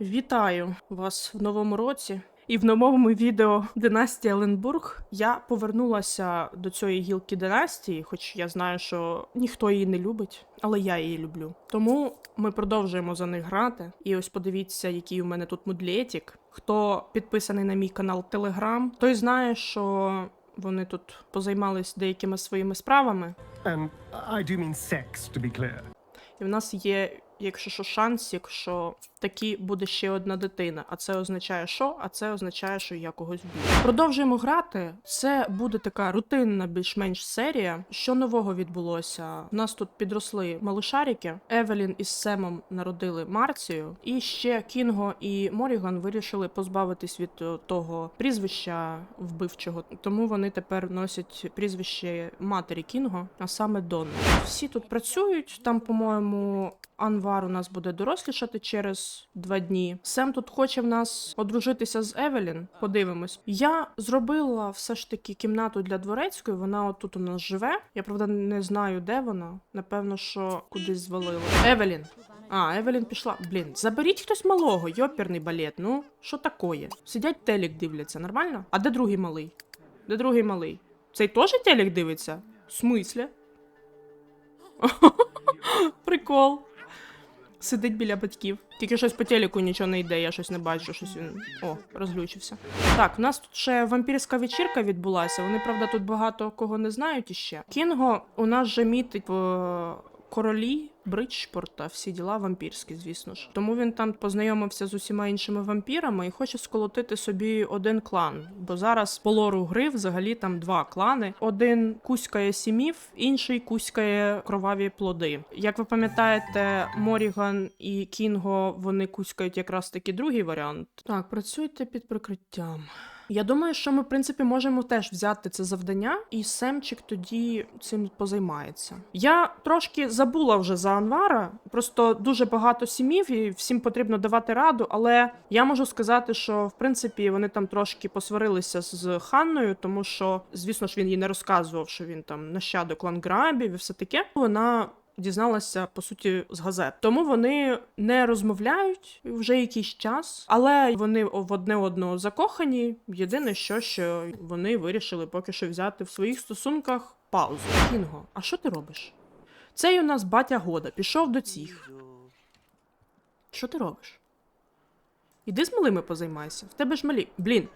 Вітаю вас в новому році. І в новому відео Династія Ленбург я повернулася до цієї гілки династії, хоч я знаю, що ніхто її не любить, але я її люблю. Тому ми продовжуємо за них грати. І ось подивіться, який у мене тут мудлетік. Хто підписаний на мій канал Телеграм, той знає, що вони тут позаймались деякими своїми справами. And I do mean sex, to be clear. І в нас є, якщо що, шанс, якщо таки буде ще одна дитина. А це означає що? А це означає, що я когось вб'ю. Продовжуємо грати. Це буде така рутинна, більш-менш серія. Що нового відбулося? У нас тут підросли малишарики. Евелін із Семом народили Марцію, і ще Кінго і Моріган вирішили позбавитись від е, того прізвища вбивчого. Тому вони тепер носять прізвище матері Кінго, а саме Дон. Всі тут працюють. Там, по-моєму, Анвар у нас буде дорослішати через два дні. Сем тут хоче в нас одружитися з Евелін. Подивимось. Я зробила все ж таки кімнату для дворецької. Вона отут у нас живе. Я правда не знаю, де вона. Напевно, що кудись звалила. Евелін. А, Евелін пішла. Блін, заберіть хтось малого, йоперний балет. Ну, що такое? Сидять телек дивляться, нормально? А де другий малий? Де другий малий? Цей теж телек дивиться? В смислі? Прикол. Сидить біля батьків. Тільки щось по телеку нічого не йде, я щось не бачу, щось він. О, розлючився. Так, у нас тут ще вампірська вечірка відбулася. Вони, правда, тут багато кого не знають іще. Кінго у нас же мітить в королі Бриджпорта, всі діла вампірські, звісно ж. Тому він там познайомився з усіма іншими вампірами і хоче сколотити собі один клан. Бо зараз по лору гри взагалі там два клани: один кузькає сімів, інший кузькає кроваві плоди. Як ви пам'ятаєте, Моріган і Кінго вони кузькають якраз таки другий варіант. Так, працюйте під прикриттям. Я думаю, що ми, в принципі, можемо теж взяти це завдання, і Семчик тоді цим позаймається. Я трошки забула вже за Анвара, просто дуже багато сімів, і всім потрібно давати раду. Але я можу сказати, що в принципі вони там трошки посварилися з Ханною, тому що, звісно ж, він їй не розказував, що він там нащадок ланграбів і все таке. Вона дізналася по суті з газет. Тому вони не розмовляють вже якийсь час, але вони в одне одного закохані. Єдине, що, що вони вирішили поки що взяти в своїх стосунках паузу. Кінго, а що ти робиш? Цей у нас батя года пішов до цих. Що ти робиш? Іди з малими позаймайся. В тебе ж малі. Блін,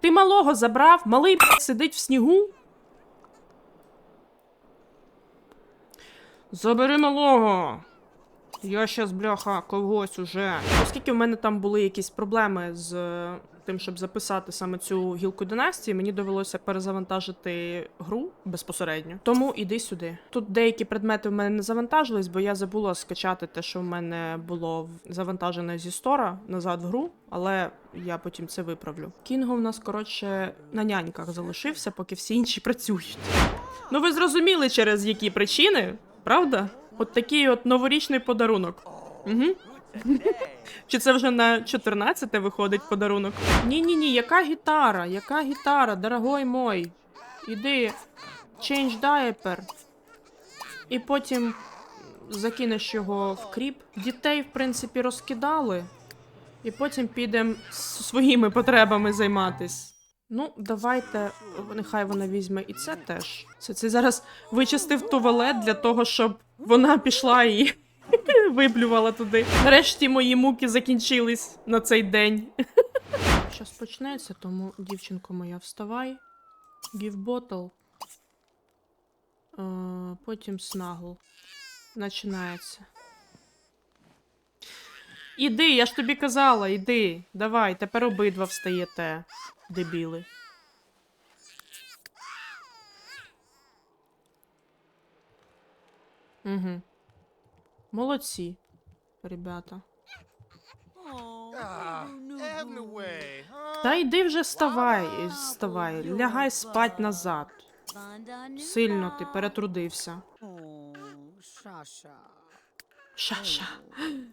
ти малого забрав, малий сидить в снігу. Забери малого. Я щас, бляха, когось уже. Оскільки в мене там були якісь проблеми з е, тим, щоб записати саме цю гілку династії, мені довелося перезавантажити гру безпосередньо. Тому іди сюди. Тут деякі предмети в мене не завантажились, бо я забула скачати те, що в мене було завантажене зі стора назад в гру, але я потім це виправлю. Кінго в нас, коротше, на няньках залишився, поки всі інші працюють. Ну ви зрозуміли, через які причини, правда? От такий от новорічний подарунок. Угу. Чи це вже на 14 виходить подарунок? Ні, ні, ні, яка гітара? Яка гітара, дорогой мой? Іди, change diaper. І потім закинеш його в кріп. Дітей, в принципі, розкидали. І потім підемо своїми потребами займатись. Ну, давайте, нехай вона візьме і це теж. Це, це зараз вичистив туалет для того, щоб вона пішла і виплювала туди. Нарешті мої муки закінчились на цей день. Щас почнеться, тому, дівчинко моя, вставай. Give bottle. Е, потім снагл. Починається. Іди, я ж тобі казала, іди. Давай, тепер обидва встаєте, дебіли. Угу. Молодці, ребята. Та йди вже вставай, вставай, лягай спать назад. Сильно ти перетрудився. Ша-ша.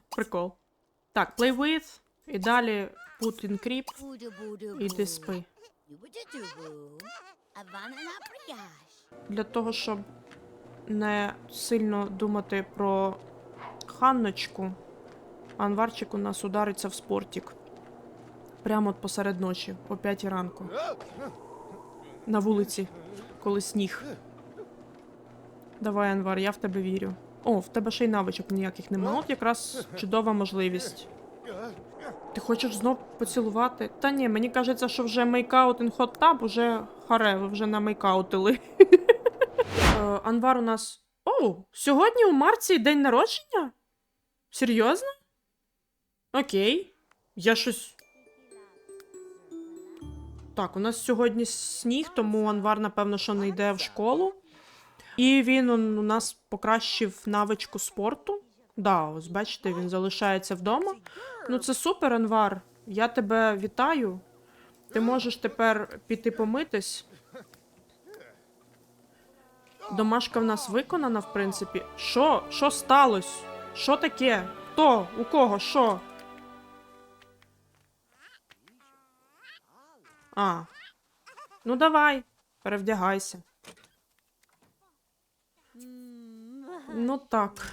Прикол. Так, play with. І далі put in creep. Іди спи. Для того, щоб не сильно думати про Ханночку, Анварчик у нас удариться в спортик. Прямо от посеред ночі, о 5 ранку. На вулиці, коли сніг. Давай, Анвар, я в тебе вірю. О, в тебе ще й навичок ніяких нема. От якраз чудова можливість. Ти хочеш знов поцілувати? Та ні, мені кажеться, що вже мейкаут in hot tub уже харе, ви вже намейкаутили. Е, Анвар у нас. О, сьогодні у Марці день народження? Серйозно? Окей. Я щось. Так, у нас сьогодні сніг, тому Анвар, напевно, що не йде в школу. І він у нас покращив навичку спорту. Да, ось бачите, він залишається вдома. Ну, це супер, Анвар. Я тебе вітаю. Ти можеш тепер піти помитись. Домашка в нас виконана, в принципі. Що? Що сталося? Що таке? Хто? У кого? Що? А. Ну давай, перевдягайся. Ну так.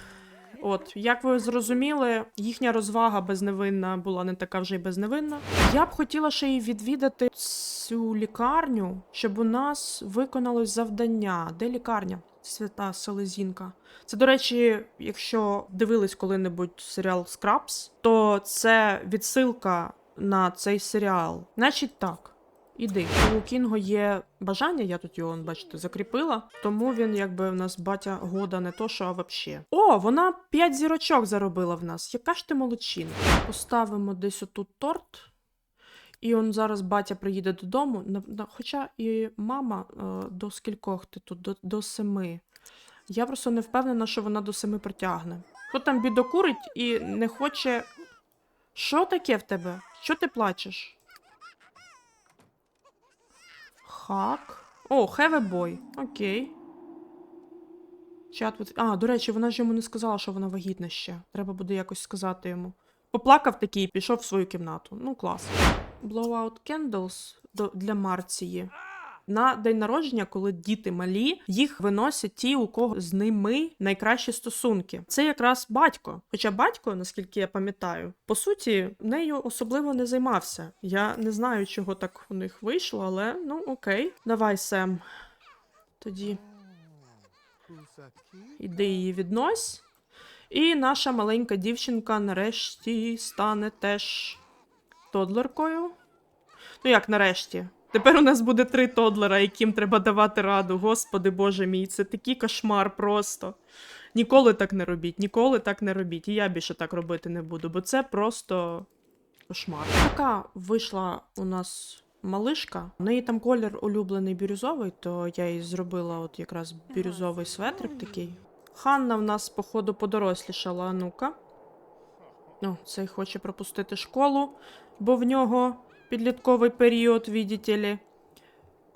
От, як ви зрозуміли, їхня розвага безневинна була не така вже й безневинна. Я б хотіла ще й відвідати цю лікарню, щоб у нас виконалось завдання. Де лікарня? Свята Селезінка. Це, до речі, якщо дивились коли-небудь серіал Скрабс, то це відсилка на цей серіал. Значить так. Іди. У Кінго є бажання, я тут його, бачите, закріпила. Тому він, якби в нас батя года не то, що а вообще. О, вона 5 зірочок заробила в нас. Яка ж ти молодчина? Поставимо десь отут торт. І он зараз батя приїде додому. Хоча і мама е, до скількох ти тут? До, до семи. Я просто не впевнена, що вона до семи притягне. Хто там бідокурить і не хоче. Що таке в тебе? Що ти плачеш? Хак. О, have a boy. Окей. Чат. А, до речі, вона ж йому не сказала, що вона вагітна ще. Треба буде якось сказати йому. Поплакав такий і пішов в свою кімнату. Ну, клас. Blowout Candles для Марції. На день народження, коли діти малі, їх виносять ті, у кого з ними найкращі стосунки. Це якраз батько. Хоча батько, наскільки я пам'ятаю, по суті, нею особливо не займався. Я не знаю, чого так у них вийшло, але ну окей. Давай, Сем. Тоді іди її віднось. І наша маленька дівчинка нарешті стане теж тодлеркою. Ну як нарешті? Тепер у нас буде три тодлера, яким треба давати раду. Господи боже мій, це такий кошмар просто. Ніколи так не робіть, ніколи так не робіть. І я більше так робити не буду, бо це просто кошмар. Така вийшла у нас малишка. У неї там колір улюблений бірюзовий, то я їй зробила от якраз бірюзовий светрик такий. Ханна в нас, походу, подорослішала, а ну-ка. О, цей хоче пропустити школу, бо в нього підлітковий період, видите ли.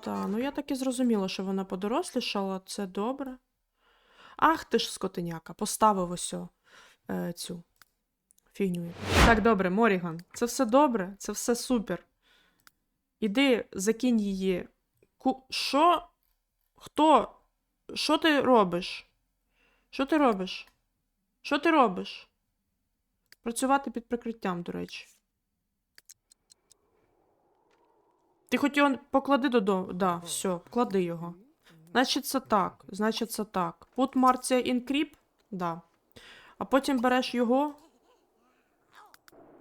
Та, ну я так і зрозуміла, що вона подорослішала, це добре. Ах ти ж скотиняка, поставив ось е, цю фігню. Так, добре, Моріган, це все добре, це все супер. Іди, закинь її. Ку... Що? Хто? Що ти робиш? Що ти робиш? Що ти робиш? Працювати під прикриттям, до речі. Ти його поклади додому. Да, все, клади його. Значить, це так. Значить, це так. Put Marcia in creep. Да. А потім береш його.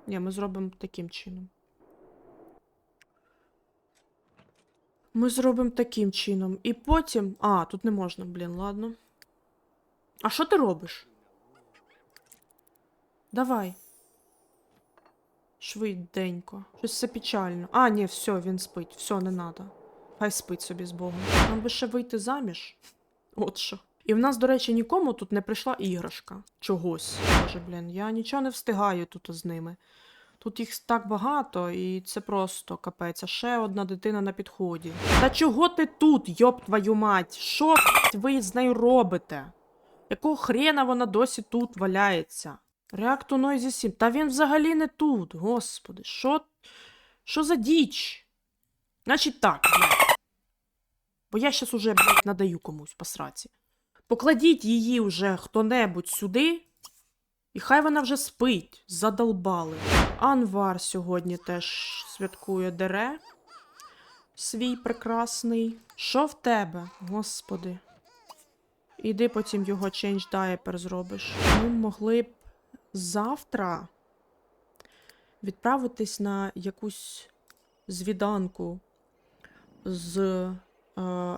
Ні, ми зробимо таким чином. Ми зробимо таким чином. І потім. А, тут не можна, блін, ладно. А що ти робиш? Давай. Швиденько. Щось все печально. А, ні, все, він спить. Все, не надо. Хай спить собі з Богом. Нам би ще вийти заміж. От що. І в нас, до речі, нікому тут не прийшла іграшка. Чогось. Боже, блін, я нічого не встигаю тут з ними. Тут їх так багато, і це просто капець. А ще одна дитина на підході. Та чого ти тут, йоб твою мать? Що ви з нею робите? Якого хрена вона досі тут валяється? Реакту Noisy 7. Та він взагалі не тут, господи. Що, що за діч? Значить так. Бо я щас уже, блядь, надаю комусь по сраці. Покладіть її вже хто-небудь сюди. І хай вона вже спить, задолбали. Анвар сьогодні теж святкує дере. Свій прекрасний. Що в тебе, господи? Іди потім його change diaper зробиш. Ми могли б завтра відправитись на якусь звіданку з е,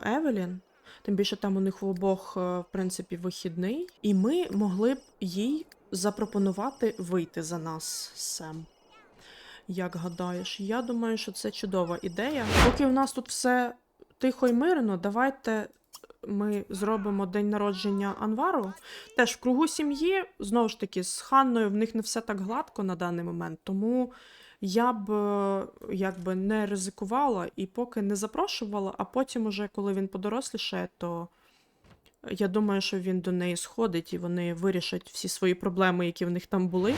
Евелін. Тим більше там у них в обох, е, в принципі, вихідний. І ми могли б їй запропонувати вийти за нас Сем. Як гадаєш? Я думаю, що це чудова ідея. Поки у нас тут все тихо й мирно, давайте ми зробимо день народження Анвару. Теж в кругу сім'ї, знову ж таки, з Ханною в них не все так гладко на даний момент, тому я б е, якби не ризикувала і поки не запрошувала, а потім, уже коли він подорослішає, то я думаю, що він до неї сходить і вони вирішать всі свої проблеми, які в них там були.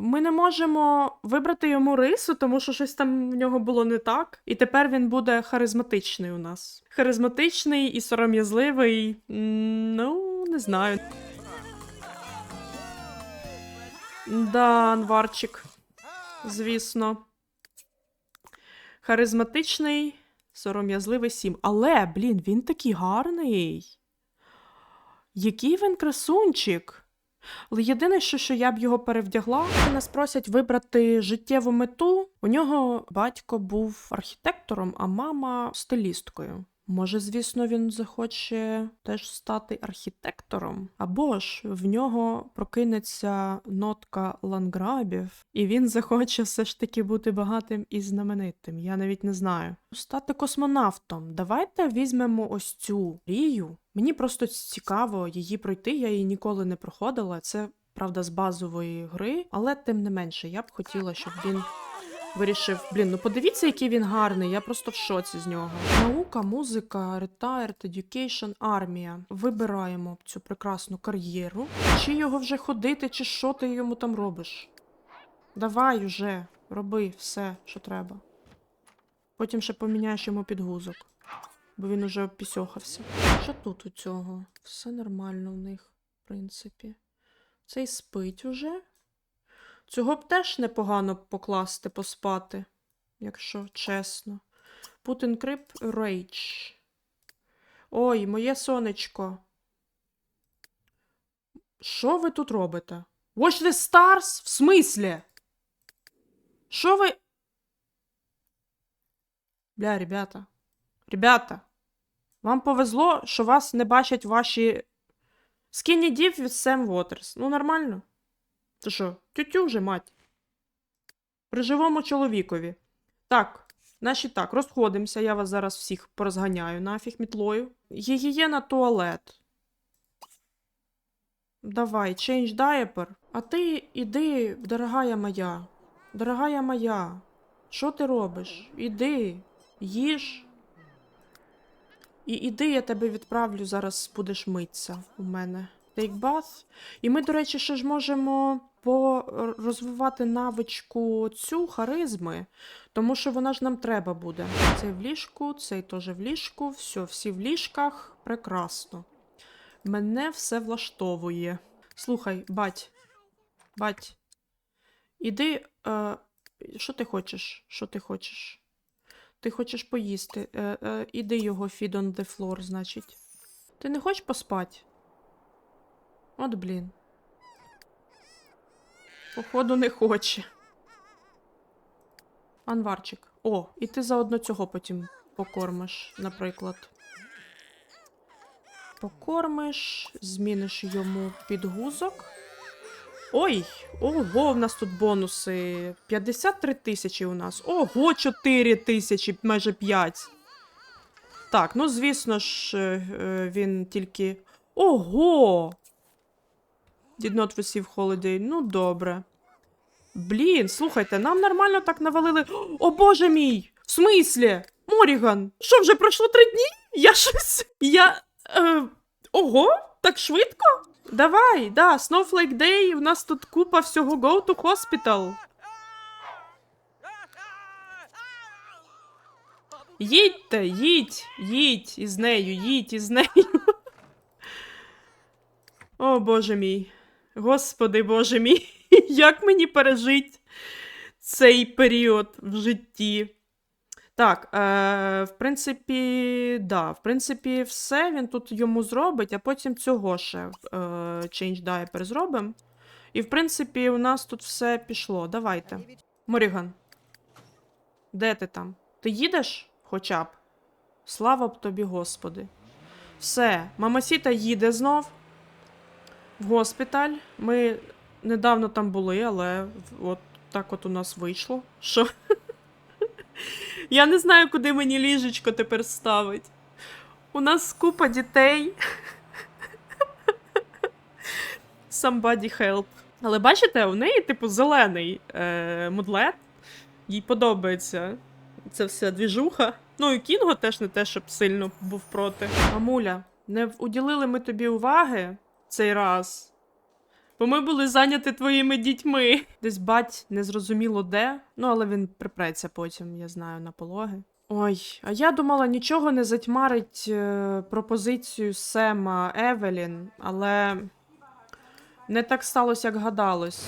Ми не можемо вибрати йому рису, тому що щось там в нього було не так. І тепер він буде харизматичний у нас. Харизматичний і сором'язливий. Ну, не знаю. Да, Анварчик. Звісно. Харизматичний, сором'язливий сім. Але, блін, він такий гарний. Який він красунчик. Але єдине, що, що я б його перевдягла, коли нас просять вибрати життєву мету. У нього батько був архітектором, а мама стилісткою. Може, звісно, він захоче теж стати архітектором, або ж в нього прокинеться нотка ланграбів, і він захоче все ж таки бути багатим і знаменитим. Я навіть не знаю. Стати космонавтом. Давайте візьмемо ось цю мрію. Мені просто цікаво її пройти. Я її ніколи не проходила. Це правда з базової гри, але тим не менше, я б хотіла, щоб він вирішив. Блін, ну подивіться, який він гарний. Я просто в шоці з нього. Наука, музика, retired, education, армія. Вибираємо цю прекрасну кар'єру. Чи його вже ходити, чи що ти йому там робиш? Давай вже, роби все, що треба. Потім ще поміняєш йому підгузок, бо він уже обпісьохався. Що тут у цього? Все нормально в них, в принципі. Цей спить уже. Цього б теж непогано покласти, поспати, якщо чесно. Путін крип рейдж. Ой, моє сонечко. Що ви тут робите? Watch the stars? В смислі? Що ви. Бля, ребята. Ребята. Вам повезло, що вас не бачать ваші Skinny Dip від Sam Waters. Ну, нормально. Ти що, тютю вже, мать. При живому чоловікові. Так, значить так, розходимося, я вас зараз всіх порозганяю нафіг мітлою. Гігієна туалет. Давай, change diaper. А ти іди, дорогая моя. Дорогая моя. Що ти робиш? Іди, їж. І іди, я тебе відправлю, зараз будеш митися у мене. Take bath. І ми, до речі, ще ж можемо по- розвивати навичку цю харизми, тому що вона ж нам треба буде. Цей в ліжку, цей теж в ліжку. Все, всі в ліжках. Прекрасно. Мене все влаштовує. Слухай, бать. Бать. Іди. Е, що ти хочеш? Що ти хочеш? Ти хочеш поїсти. Е, е, іди його feed on the floor, значить. Ти не хочеш поспати? От блін. Походу, не хоче. Анварчик. О, і ти заодно цього потім покормиш, наприклад. Покормиш, зміниш йому підгузок. Ой, ого, в нас тут бонуси. 53 тисячі у нас. Ого, 4 тисячі, майже 5. Так, ну звісно ж, е, е, він тільки. Ого! Did not receive holiday. Ну, добре. Блін, слухайте, нам нормально так навалили. О боже мій! В смислі? Моріган, що вже пройшло три дні? Я щось. Я. Е, ого, так швидко? Давай, да, Snowflake Day, у нас тут купа всього Go to Hospital. Їдьте, їдь, їдь із нею, їдь із нею. О, Боже мій. Господи, Боже мій, як мені пережить цей період в житті? Так, е, в принципі, да, в принципі, все він тут йому зробить, а потім цього ще е, Change Diaper зробимо. І, в принципі, у нас тут все пішло. Давайте. Моріган. Де ти там? Ти їдеш хоча б? Слава б тобі, Господи. Все, мамасіта їде знов в госпіталь. Ми недавно там були, але от так от у нас вийшло. Що? Я не знаю, куди мені ліжечко тепер ставить. У нас купа дітей. Somebody help. Але бачите, у неї, типу, зелений е, мудлет. Їй подобається це вся двіжуха. Ну і Кінго теж не те, щоб сильно був проти. Мамуля, не уділили ми тобі уваги цей раз. Бо ми були зайняті твоїми дітьми. Десь бать незрозуміло де. Ну, але він припреться потім, я знаю, на пологи. Ой, а я думала, нічого не затьмарить е, пропозицію Сема Евелін, але не так сталося, як гадалось.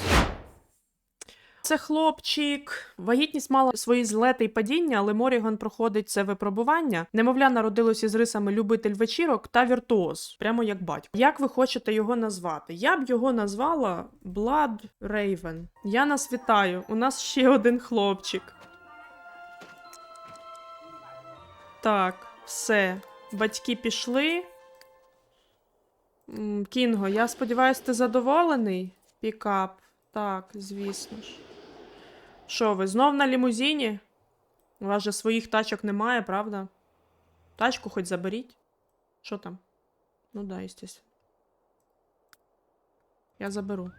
Це хлопчик. Вагітність мала свої злети й падіння, але Моріган проходить це випробування. Немовля народилося з рисами любитель вечірок та віртуоз, прямо як батько. Як ви хочете його назвати? Я б його назвала Blood Raven. Я нас вітаю. У нас ще один хлопчик. Так, все. Батьки пішли. Кінго, я сподіваюся, ти задоволений? Пікап. Так, звісно ж. Що ви, знов на лімузині? У вас же своїх тачок немає, правда? Тачку хоч заберіть. Що там? Ну да, естественно. Я заберу.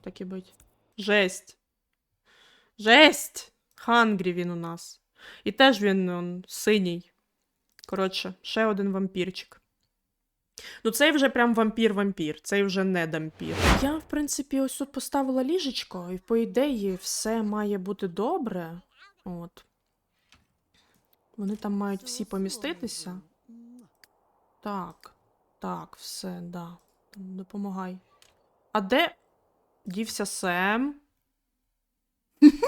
Так і бить. Жесть. Жесть! Хангрі він у нас. І теж він он, синій. Коротше, ще один вампірчик. Ну, цей вже прям вампір-вампір, цей вже не дампір. Я, в принципі, ось тут поставила ліжечко, і по ідеї все має бути добре. От. Вони там мають всі поміститися. Так, так, все, да. Допомагай. А де дівся Сем?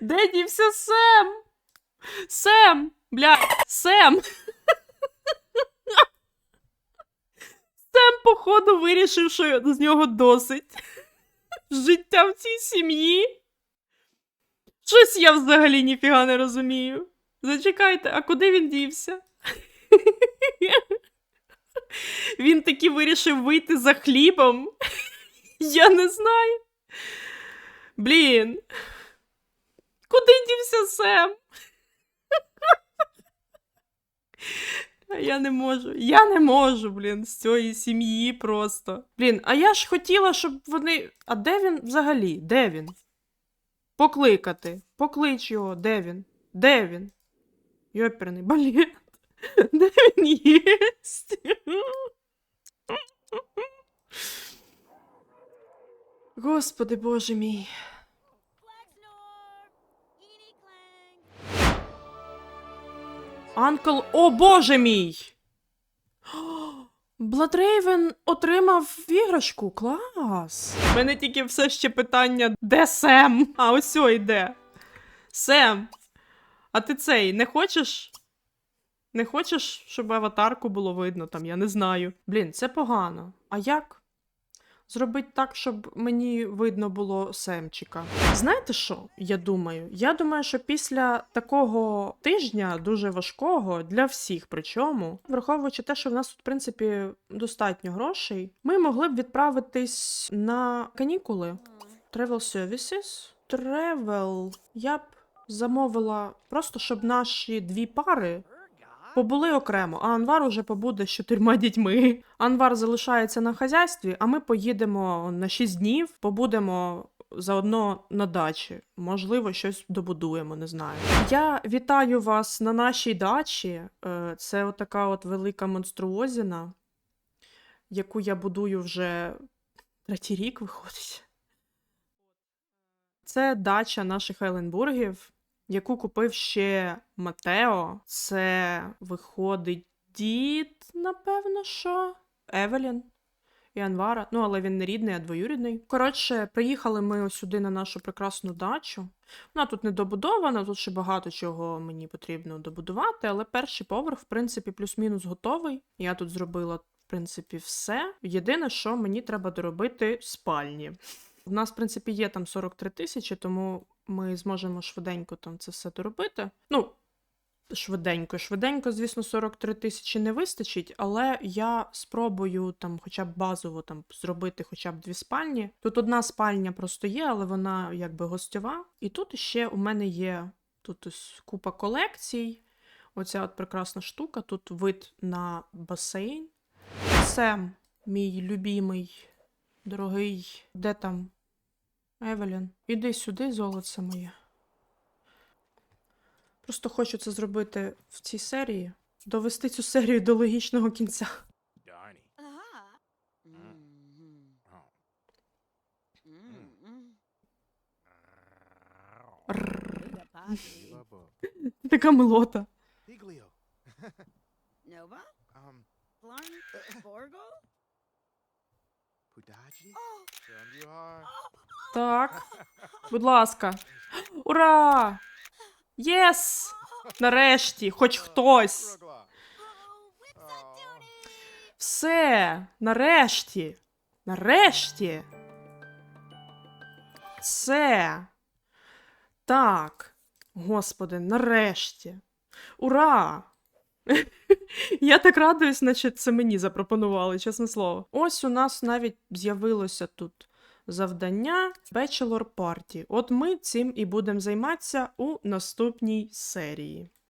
Де дівся Сем? Сем! Бля, Сем! Сем, походу, вирішив, що з нього досить. Життя в цій сім'ї. Щось я взагалі ніфіга не розумію. Зачекайте, а куди він дівся? Він таки вирішив вийти за хлібом. Я не знаю. Блін. Куди дівся Сем? Я не можу. Я не можу, блін, з цієї сім'ї просто. Блін, а я ж хотіла, щоб вони. А де він взагалі? Де він? Покликати. Поклич його, де він? Де він? Йоперний балет. Де він єсть? Господи боже мій. Анкл, о боже мій! Бладрейвен отримав іграшку. Клас. У мене тільки все ще питання: де Сем? А ось йде. Сем. А ти цей не хочеш? Не хочеш, щоб аватарку було видно там, я не знаю. Блін, це погано. А як? Зробити так, щоб мені видно було Семчика. Знаєте що? Я думаю? Я думаю, що після такого тижня, дуже важкого для всіх, причому, враховуючи те, що в нас тут, в принципі, достатньо грошей, ми могли б відправитись на канікули. Travel Services. Travel. Я б замовила просто, щоб наші дві пари побули окремо, а Анвар уже побуде з чотирма дітьми. Анвар залишається на хазяйстві, а ми поїдемо на 6 днів, побудемо заодно на дачі. Можливо, щось добудуємо, не знаю. Я вітаю вас на нашій дачі. Е, Це отака от велика монструозіна, яку я будую вже третій рік виходить. Це дача наших Еленбургів. Яку купив ще Матео. Це виходить дід, напевно, що Евелін. І Анвара, ну але він не рідний, а двоюрідний. Коротше, приїхали ми сюди на нашу прекрасну дачу. Вона тут не добудована, тут ще багато чого мені потрібно добудувати, але перший поверх, в принципі, плюс-мінус готовий. Я тут зробила, в принципі, все. Єдине, що мені треба доробити спальні. У нас, в принципі, є там 43 тисячі, тому ми зможемо швиденько там це все доробити. Ну, швиденько, швиденько, звісно, 43 тисячі не вистачить, але я спробую там хоча б базово там зробити хоча б дві спальні. Тут одна спальня просто є, але вона якби гостьова. І тут ще у мене є тут ось купа колекцій. Оця от прекрасна штука, тут вид на басейн. Це мій любимий, дорогий. Де там? Евелін, іди сюди, золоце моє. Просто хочу це зробити в цій серії. Довести цю серію до логічного кінця. Ти така милота. Piglio. Так, будь ласка. Ура! Єс! Нарешті, хоч хтось. Все, нарешті. Нарешті. Все. Так. Господи, нарешті. Ура! Я так радуюсь, наче це мені запропонували, чесне слово. Ось у нас навіть з'явилося тут завдання Bachelor Party. От ми цим і будемо займатися у наступній серії.